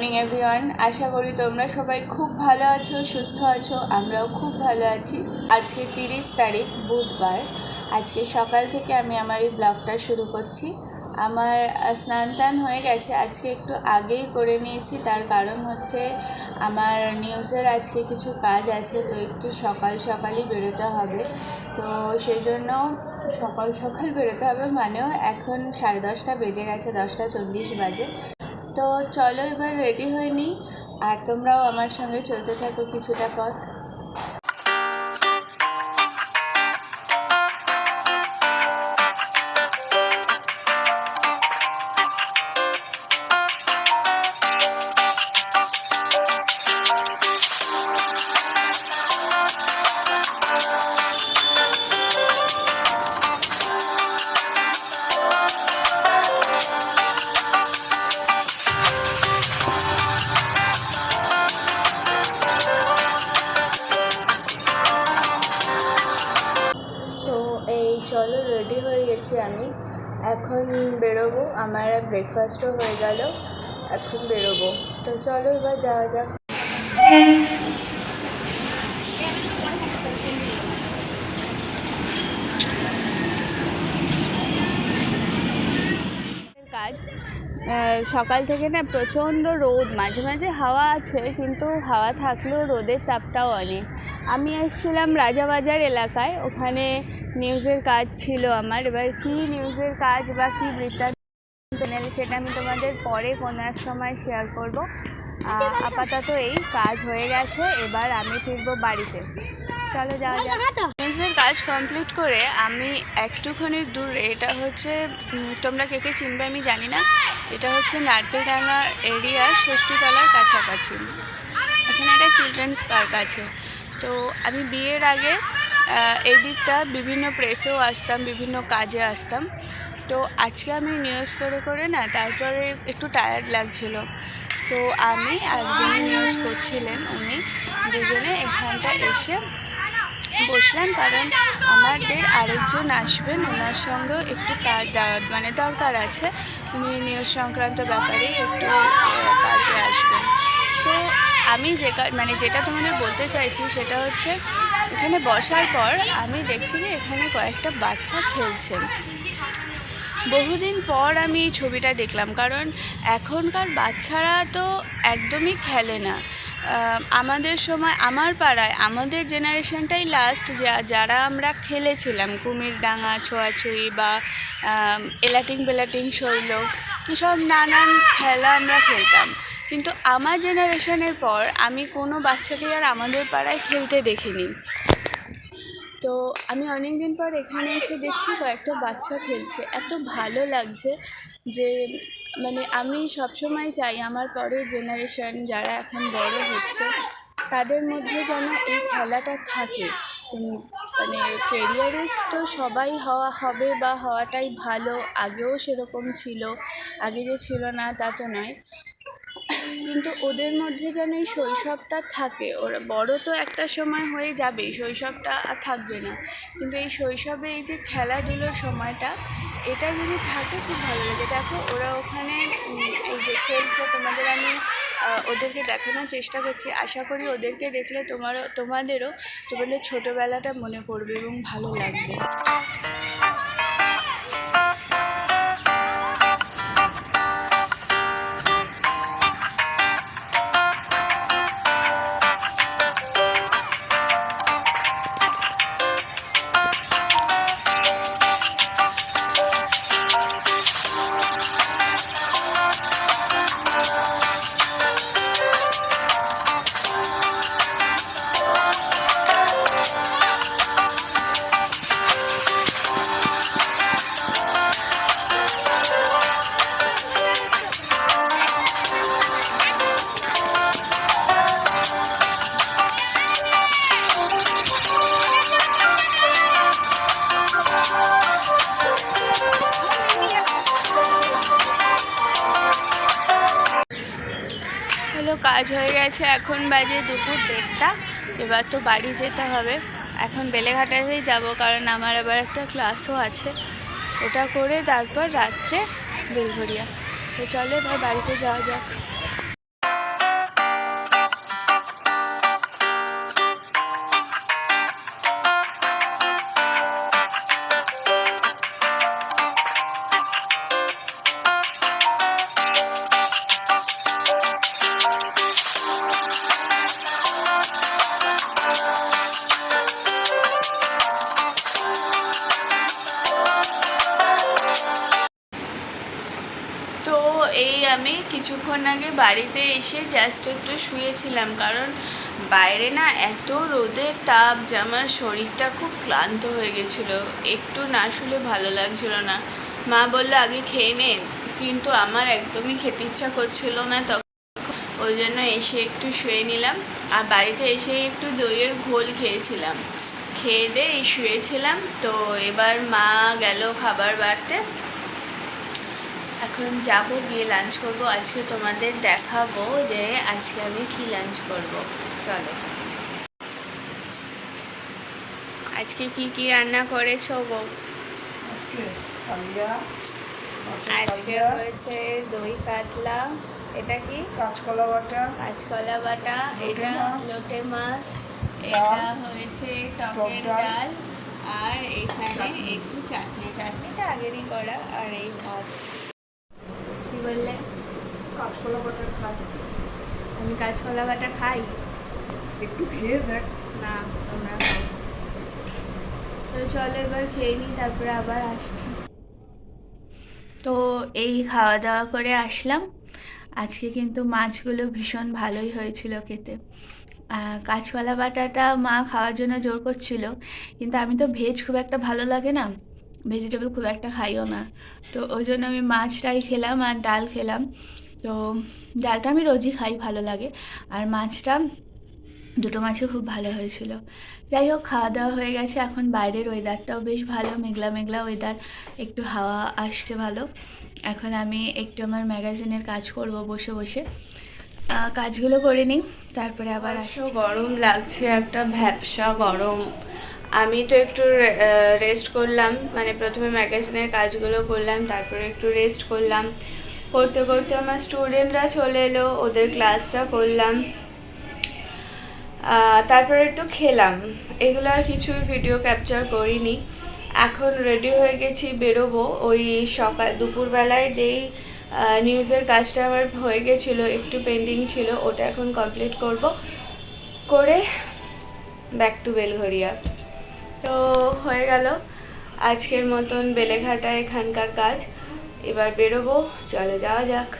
Morning everyone আশা করি তোমরা সবাই খুব ভালো আছো, সুস্থ আছো, আমরাও খুব ভালো আছি। আজকে তিরিশ তারিখ, বুধবার। আজকে সকাল থেকে আমি আমার এই ব্লগটা শুরু করছি। আমার স্নান টান হয়ে গেছে। আজকে একটু আগেই করে নিয়েছি। তার কারণ হচ্ছে আমার নিউজের আজকে কিছু কাজ আছে, তো একটু সকাল সকালই বেরোতে হবে। তো সেই জন্য সকাল সকাল বেরোতে হবে মানেও এখন সাড়ে দশটা বেজে গেছে, দশটা চল্লিশ বাজে। তো চলো এবার রেডি হয়ে নিই। আর তোমরাও আমার সঙ্গে চলতে থাকো কিছুটা পথ। গেছি আমি। এখন বেরোবো, আমার ব্রেকফাস্টও হয়ে গেল, এখন বেরোবো। তো চলো এবার যাওয়া যাক। কাজ। সকাল থেকে না প্রচণ্ড রোদ, মাঝে মাঝে হাওয়া আছে, কিন্তু হাওয়া থাকলেও রোদের তাপটাও অনেক। আমি এসেছিলাম রাজাবাজার এলাকায়। ওখানে নিউজের কাজ ছিল আমার। এবার কী নিউজের কাজ বা কী বৃত্তান্ত সেটা আমি তোমাদের পরে কোনো এক সময় শেয়ার করব। আপাতত এই কাজ হয়ে গেছে। এবার আমি ফিরবো বাড়িতে। চলো যাওয়া যাক। নিউজের কাজ কমপ্লিট করে আমি একটুখানি দূরে, এটা হচ্ছে তোমরা কে কে চিনবে আমি জানি না। এটা হচ্ছে নারকেলডাঙ্গা এরিয়া ষষ্ঠীতলার কাছাকাছি। এখানে একটা চিলড্রেন্স পার্ক আছে। তো আমি বিয়ের আগে এই দিকটা বিভিন্ন প্রেসেও আসতাম, বিভিন্ন কাজে আসতাম। তো আজকে আমি নিউজ করে করে না, তারপরে একটু টায়ার্ড লাগছিল। তো আমি আর যিনি নিউজ করছিলেন উনি, দুজনে এখানটা এসে বসলাম, কারণ আমাদের আরেকজন আসবেন, ওনার সঙ্গেও একটু কাজ মানে দরকার আছে। উনি নিউজ সংক্রান্ত ব্যাপারে একটু কাজে আসবেন। তো আমি যে মানে যেটা তোমাদের বলতে চাইছি সেটা হচ্ছে এখানে বসার পর আমি দেখছি যে এখানে কয়েকটা বাচ্চা খেলছেন বহুদিন পর আমি এই ছবিটা দেখলাম, কারণ এখনকার বাচ্চারা তো একদমই খেলে না। আমাদের সময়, আমার পাড়ায়, আমাদের জেনারেশনটাই লাস্ট যা, যারা আমরা খেলেছিলাম, কুমির ডাঙা ছোঁয়াছুঁয়ি বা এলাটিং বেলাটিং শৈল সব নানান খেলা আমরা খেলতাম। কিন্তু আমার জেনারেশনের পর আমি কোনো বাচ্চাকে আর আমাদের পাড়ায় খেলতে দেখিনি। তো আমি অনেক দিন পর এখানে এসে দেখছি কয়েকটা বাচ্চা খেলছে। এত ভালো লাগছে যে মানে আমি সবসময় চাই আমার পরের জেনারেশন যারা এখন বড় হচ্ছে, তাদের মধ্যে যেন এই খেলাটা থাকে। মানে কেরিয়ারিস্ট তো সবাই হওয়া, হবে বা হওয়াটাই ভালো। আগেও সেরকম ছিল, আগে যে ছিল না তা তো নয়। কিন্তু ওদের মধ্যে যেন এই শৈশবটা থাকে। ওরা বড় তো একটা সময় হয়ে যাবে, শৈশবটা আর থাকবে না। কিন্তু এই শৈশবে এই যে খেলাধুলোর সময়টা, এটা যদি থাকে খুব ভালো লাগে। দেখো, ওরা ওখানে এই যে খেলছে, তোমাদের আমি ওদেরকে দেখানোর চেষ্টা করছি। আশা করি ওদেরকে দেখলে তোমারও, তোমাদেরও তোমাদের ছোটোবেলাটা মনে পড়বে এবং ভালো লাগবে। হলো, কাজ হয়ে গেছে, এখন বাজে দুপুর দেড়টা। এবার তো বাড়ি যেতে হবে। এখন বেলেঘাটাতেই যাব, কারণ আমার আবার একটা ক্লাসও আছে। ওটা করে তারপর রাত্রে বেলঘরিয়া তো চলে এবার বাড়িতে যাওয়া যাক। কিছুক্ষণ আগে বাড়িতে এসে জাস্ট একটু শুয়েছিলাম, কারণ বাইরে না এত রোদের তাপ যে আমার শরীরটা খুব ক্লান্ত হয়ে গেছিল। একটু না শুলে ভালো লাগছিল না। মা বলল, আগে খেয়ে নে। কিন্তু আমার একদমই খেতে ইচ্ছা করছিল না তখন। ওই জন্য এসে একটু শুয়ে নিলাম। আর বাড়িতে এসে একটু দইয়ের ঘোল খেয়েছিলাম। খেয়ে দিয়ে শুয়েছিলাম। তো এবার মা গেল খাবার বাড়তে। এখন যাব গিয়ে লাঞ্চ করব আজকে তোমাদের দেখাবো যে আজকে আমি কি লাঞ্চ করব। চলো। আজকে কি কি রান্না করেছ গো আজকে হয়েছে দই কাতলা এটা কি? কাঁচকলা বাটা কাঁচকলা বাটা এটা লোটে মাছ এটা হয়েছে টকের ডাল, ডাল আর এখানে একটু চাটনি চাটনিটা আগেরই করা আর এই ভাত। বললে কাঁচকলা বাটা খাই আমি কাঁচকলা বাটা খাই? একটু খেয়ে দেখ। না তোমরা তো চলো এবার খেয়ে নিই তারপরে আবার আসছি। তো এই খাওয়া দাওয়া করে আসলাম। আজকে কিন্তু মাছগুলো ভীষণ ভালোই হয়েছিল খেতে। কাঁচকলা বাটাটা মা খাওয়ার জন্য জোর করছিল। কিন্তু আমি তো ভেজ খুব একটা ভালো লাগে না। ভেজিটেবল খুব একটা খাইও না। তো ওই জন্য আমি মাছটাই খেলাম আর ডাল খেলাম। তো ডালটা আমি রোজই খাই ভালো লাগে। আর মাছটা দুটো মাছও খুব ভালো হয়েছিল। যাই হোক খাওয়া দাওয়া হয়ে গেছে। এখন বাইরের ওয়েদারটাও বেশ ভালো মেঘলা মেঘলা ওয়েদার একটু হাওয়া আসছে ভালো। এখন আমি একটু আমার ম্যাগাজিনের কাজ করব বসে বসে। কাজগুলো করে নিই তারপরে আবার আসো গরম লাগছে একটা ভ্যাপসা গরম। আমি তো একটু রেস্ট করলাম মানে প্রথমে ম্যাগাজিনের কাজগুলো করলাম, তারপরে একটু রেস্ট করলাম। করতে করতে আমার স্টুডেন্টরা চলে এলো, ওদের ক্লাসটা করলাম। তারপরে একটু খেলাম। এগুলো আর কিছুই ভিডিও ক্যাপচার করিনি। এখন রেডি হয়ে গেছি, বেরোবো। ওই সকাল, দুপুরবেলায় যেই নিউজের কাজটা আমার হয়ে গেছিল, একটু পেন্ডিং ছিল, ওটা এখন কমপ্লিট করব। করে ব্যাক টু বেলঘরিয়া তো হয়ে গেল। আজকের মতন বেলেঘাটা এখানকার কাজ। এবার বেরোবো চলে যাওয়া যাক।